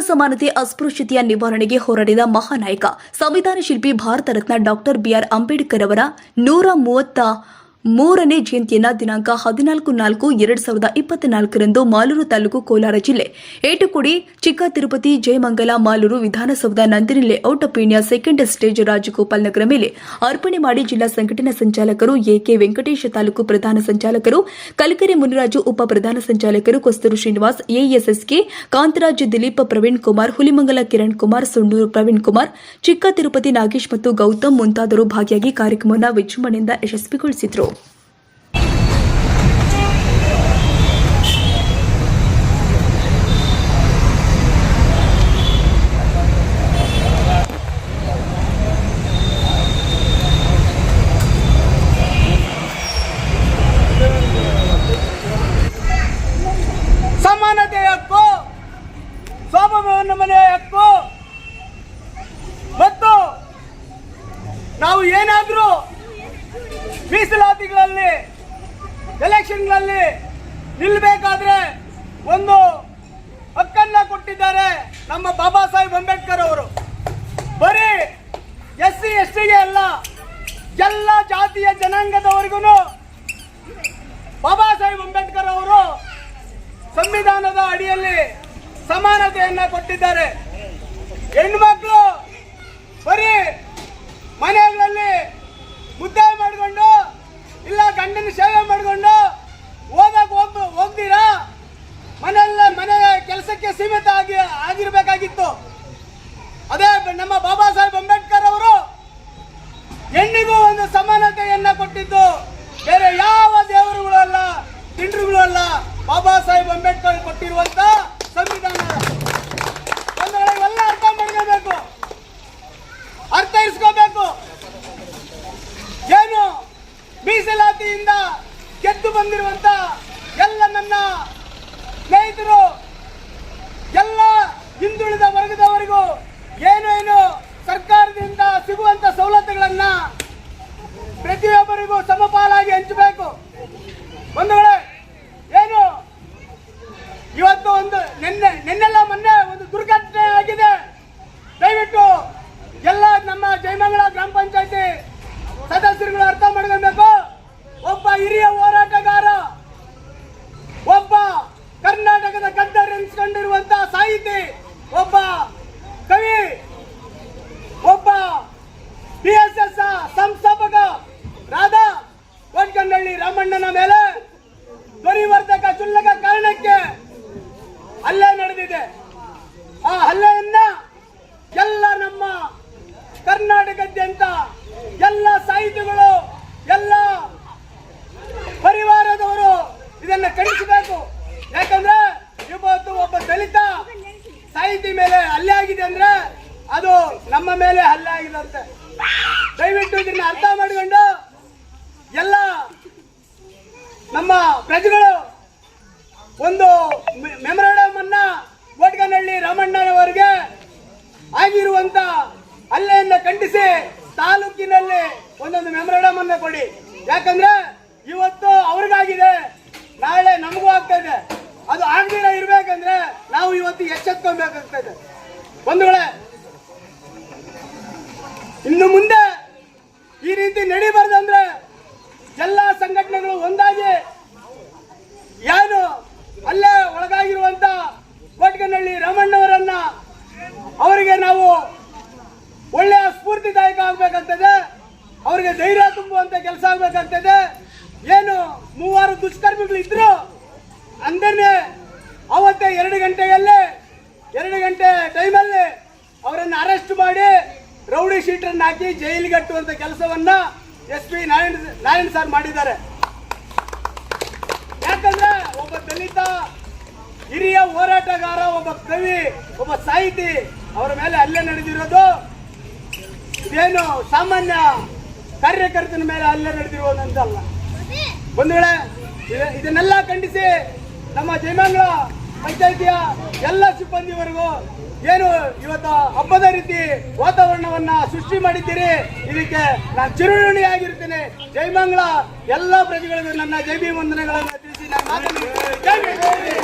ಸಮಾನತೆ ಅಸ್ಪೃಶ್ಯತೆಯ ನಿವಾರಣೆಗೆ ಹೋರಾಡಿದ ಮಹಾನಾಯಕ, ಸಂವಿಧಾನ ಶಿಲ್ಪಿ, Bharat Ratna doctor B R Ambedkar ಅವರ ನೂರ ಮೂವತ್ತ ಮೂರನೇ ಜಯಂತಿಯನ್ನ ದಿನಾಂಕ ಹದಿನಾಲ್ಕು ನಾಲ್ಕು ಎರಡ್ ಸಾವಿರದ ಇಪ್ಪತ್ನಾಲ್ಕರಂದು ಮಾಲೂರು ತಾಲೂಕು ಕೋಲಾರ ಜಿಲ್ಲೆ. Etukudi, Chikka Tirupati, Jayamangala, Maluru Vidhanasoudha Nandini layout Peenya second stage Rajagopal Nagar ಮೇಲೆ ಅರ್ಪಣೆ ಮಾಡಿ ಜಿಲ್ಲಾ ಸಂಘಟನಾ ಸಂಚಾಲಕರು ಎಕೆ ವೆಂಕಟೇಶ ತಾಲೂಕು ಪ್ರಧಾನ ಸಂಚಾಲಕರು, ಕಲಕೆರೆ ಮುನಿರಾಜು ಉಪ ಪ್ರಧಾನ ಸಂಚಾಲಕರು ಕೊಸ್ತೂರು ಶ್ರೀನಿವಾಸ್, ಎಎಸ್ಎಸ್ಕೆ ಕಾಂತರಾಜ್, ದಿಲೀಪ್ ಪ್ರವೀಣ್ ಕುಮಾರ್, ಹುಲಿಮಂಗಲ ಕಿರಣ್ ಕುಮಾರ್ ಸುಂಡೂರು ಪ್ರವೀಣ್ ಕುಮಾರ್, ಚಿಕ್ಕ ತಿರುಪತಿ ನಾಗೇಶ್ ಮತ್ತು ಗೌತಮ್ ಮುಂತಾದರು ಭಾಗಿಯಾಗಿ ಕಾರ್ಯಕ್ರಮವನ್ನು ವಿಜೃಂಭಣೆಯಿಂದ ಯಶಸ್ವಿಗೊಳಿಸಿದರು ಸಮಾನತೆ ಹಕ್ಕು ಸ್ವಾಭಿಮಾನ ಮನೆ ಹಕ್ಕು ಮತ್ತು ನಾವು ಏನಾದರೂ ಮೀಸಲಾತಿಗಳಲ್ಲಿ, ಎಲೆಕ್ಷನ್ಗಳಲ್ಲಿ ನಿಲ್ಲಬೇಕಾದ್ರೆ ಒಂದು ಹಕ್ಕನ್ನ ಕೊಟ್ಟಿದ್ದಾರೆ ನಮ್ಮ ಬಾಬಾ ಸಾಹೇಬ್ ಅಂಬೇಡ್ಕರ್ ಅವರು ಬರೀ ಎಸ್ ಸಿ ಎಸ್ ಟಿಗೆ ಅಲ್ಲ ಎಲ್ಲ ಜಾತಿಯ ಜನಾಂಗದವರೆಗೂ ಬಾಬಾ ಸಾಹೇಬ್ ಅಂಬೇಡ್ಕರ್ ಅವರು ಸಂವಿಧಾನದ ಅಡಿಯಲ್ಲಿ ಸಮಾನತೆಯನ್ನ ಕೊಟ್ಟಿದ್ದಾರೆ. ಹೆಣ್ಮಕ್ಳು ಬರೀ ಮನೆಗಳಲ್ಲಿ ಮುದ್ದೆ ಮಾಡಿಕೊಂಡು ಇಲ್ಲ ಗಂಡನ ಸೇವೆ ಮಾಡಿಕೊಂಡು ಓದಕ್ಕೆ ಹೋಗ್ ಹೋಗ್ತೀರಾ? ಮನೆಯಲ್ಲ ಮನೆ ಕೆಲಸಕ್ಕೆ ಸೀಮಿತ ಆಗಿ ಆಗಿರ್ಬೇಕಾಗಿತ್ತು. ಅದೇ ನಮ್ಮ ಬಾಬಾ ಸಾಹೇಬ್ ಅಂಬೇಡ್ಕರ್ ಅವರು ಹೆಣ್ಣಿಗೂ ಒಂದು ಸಮಾನತೆಯನ್ನ ಕೊಟ್ಟಿದ್ದು ಬೇರೆ ಯಾವ ದೇವರುಗಳು ಅಲ್ಲ ತಿಂಡ್ರುಗಳು ಅಲ್ಲ ಬಾಬಾ ಸಾಹೇಬ್ ಅಂಬೇಡ್ಕರ್ ಕೊಟ್ಟಿರುವಂತ ಸಂವಿಧಾನ. ವೇಳೆ ಇವೆಲ್ಲ ಅರ್ಥ ಇರಿಸ್ಕೋಬೇಕು ಏನು ಮೀಸಲಾತಿಯಿಂದ ಗೆದ್ದು ಬಂದಿರುವಂತ ಎಲ್ಲ ನನ್ನ ಸ್ನೇಹಿತರು, ಎಲ್ಲ ಹಿಂದುಳಿದ ವರ್ಗದವರಿಗೂ ಏನೇನು ಏನು ಸರ್ಕಾರದಿಂದ ಸಿಗುವಂತ ಸವಲತ್ತುಗಳನ್ನ ಪ್ರತಿಯೊಬ್ಬರಿಗೂ ಸಮಪಾಲಾಗಿ ಹಂಚಬೇಕು. ಒಂದು ವೇಳೆ ಏನು ಇವತ್ತು ಒಂದು ನಿನ್ನೆ ನಿನ್ನೆಲ್ಲ ಮೊನ್ನೆ ಒಂದು ದುರ್ಘಟನೆ ಆಗಿದೆ ದಯವಿಟ್ಟು ಎಲ್ಲ ನಮ್ಮ ಜಯಮಂಗಲ ಗ್ರಾಮ ಪಂಚಾಯತಿ ಸದಸ್ಯರುಗಳು ಅರ್ಥ ಮಾಡ್ಕೊಬೇಕು ಒಬ್ಬ ಹಿರಿಯ ಹೋರಾಟಗಾರ ಒಬ್ಬ ಕರ್ನಾಟಕದ ಗದ್ದರ್ ಎನ್ಸ್ಕೊಂಡಿರುವಂತ ಸಾಹಿತಿ ಒಬ್ಬ ಕವಿ ಒಬ್ಬ ಡಿ ಎಸ್ ಎಸ್ ಸಂಸ್ಥಾಪಕ ರಾಧಾ ಕೋಟ್ಕನ್ನಳ್ಳಿ ರಾಮಣ್ಣನ ಮೇಲೆ ಧ್ವನಿವರ್ಧಕ ಚುಲ್ಲಕ ಕಾರಣಕ್ಕೆ ಹಲ್ಲೆ ನಡೆದಿದೆ ಆ ಹಲ್ಲೆಯನ್ನ ಎಲ್ಲ ನಮ್ಮ ಕರ್ನಾಟಕದಾದ್ಯಂತ ಎಲ್ಲ ಸಾಹಿತಿಗಳು ಎಲ್ಲ ಪರಿವಾರದವರು ಇದನ್ನ ಖಂಡಿಸಬೇಕು ಯಾಕಂದ್ರೆ ಇವತ್ತು ಒಬ್ಬ ದಲಿತ ಸಾಹಿತಿ ಮೇಲೆ ಹಲ್ಲೆ ಆಗಿದೆ ಅಂದ್ರೆ ಅದು ನಮ್ಮ ಮೇಲೆ ಹಲ್ಲೆ ಆಗಿದೆ ಅಂತ ದಯವಿಟ್ಟು ಇದನ್ನ ಅರ್ಥ ಮಾಡಿಕೊಂಡು ಎಲ್ಲ ನಮ್ಮ ಪ್ರಜೆಗಳು ಒಂದು ಮೆಮೊರಾಂಡಮ್ ಅನ್ನ ಕೋಟ್ಗನಹಳ್ಳಿ ರಾಮಣ್ಣನವರಿಗೆ ಆಗಿರುವಂತ ಹಲ್ಲೆಯನ್ನ ಖಂಡಿಸಿ ತಾಲೂಕಿನಲ್ಲಿ ಒಂದೊಂದು ಮೆಮೊರಾಂಡಮ್ ಅನ್ನ ಕೊಡಿ. ಯಾಕಂದ್ರೆ ಇವತ್ತು ಅವ್ರಿಗಾಗಿದೆ. ನಾಳೆ ನಮಗೂ ಆಗ್ತಾ ಇದೆ. ಅದು ಆಗದಿರ ಇರ್ಬೇಕಂದ್ರೆ ನಾವು ಆಗ್ತಾ ಇದೆ ವೇಳೆ ಇನ್ನು ಮುಂದೆ ಈ ರೀತಿ ನಡಿಬಾರ್ದಂದ್ರೆ ಎಲ್ಲ ಸಂಘಟನೆಗಳು ಒಂದಾಗಿ ಏನು ಅಲ್ಲೇ ಒಳಗಾಗಿರುವಂತ ಕೋಟ್ಗನಹಳ್ಳಿ ರಾಮಣ್ಣವರನ್ನ ಅವರಿಗೆ ನಾವು ಒಳ್ಳೆಯ ಸ್ಫೂರ್ತಿದಾಯಕ ಆಗ್ಬೇಕಂತದೆ, ಅವರಿಗೆ ಧೈರ್ಯ ತುಂಬುವಂತ ಕೆಲಸ ಆಗ್ಬೇಕಂತದೆ. ಏನು ಮೂವಾರು ದುಷ್ಕರ್ಮಿಗಳು ಇದ್ರು ಅಂದನೆ ರೌಡಿ ಶೀಟರ್ನ ಹಾಕಿ ಜೈಲಿಗೆ ಕಟ್ಟುವಂತ ಕೆಲಸವನ್ನ S P Narayana Narayana sir ಮಾಡಿದ್ದಾರೆ. ಯಾಕಂದ್ರೆ ಒಬ್ಬ ದಲಿತ, ಹಿರಿಯ ಹೋರಾಟಗಾರ, ಒಬ್ಬ ಕವಿ, ಒಬ್ಬ ಸಾಹಿತಿ, ಅವರ ಮೇಲೆ ಹಲ್ಲೆ ನಡೆದಿರೋದು ಇದೇನು ಸಾಮಾನ್ಯ ಕಾರ್ಯಕರ್ತನ ಮೇಲೆ ಹಲ್ಲೆ ನಡೆದಿರುವುದಂತಲ್ಲ. ಇದ- ಇದನ್ನೆಲ್ಲ ಖಂಡಿಸಿ ನಮ್ಮ ಜಯಮಂಗಲ ಪಂಚಾಯಿತಿಯ ಎಲ್ಲ ಸಿಬ್ಬಂದಿವರೆಗೂ ಏನು ಇವತ್ತು ಹಬ್ಬದ ರೀತಿ ವಾತಾವರಣವನ್ನ ಸೃಷ್ಟಿ ಮಾಡಿದ್ದೀರಿ? ಇದಕ್ಕೆ ನಾನು ಚಿರುಣಿಯಾಗಿರ್ತೇನೆ ಜೈಮಂಗ್ಲ ಎಲ್ಲ ಪ್ರಜೆಗಳಿಗೂ ನನ್ನ ಜೈ ವಂದನೆಗಳನ್ನು ತಿಳಿಸಿ ನಾನು ಭೀಮ್.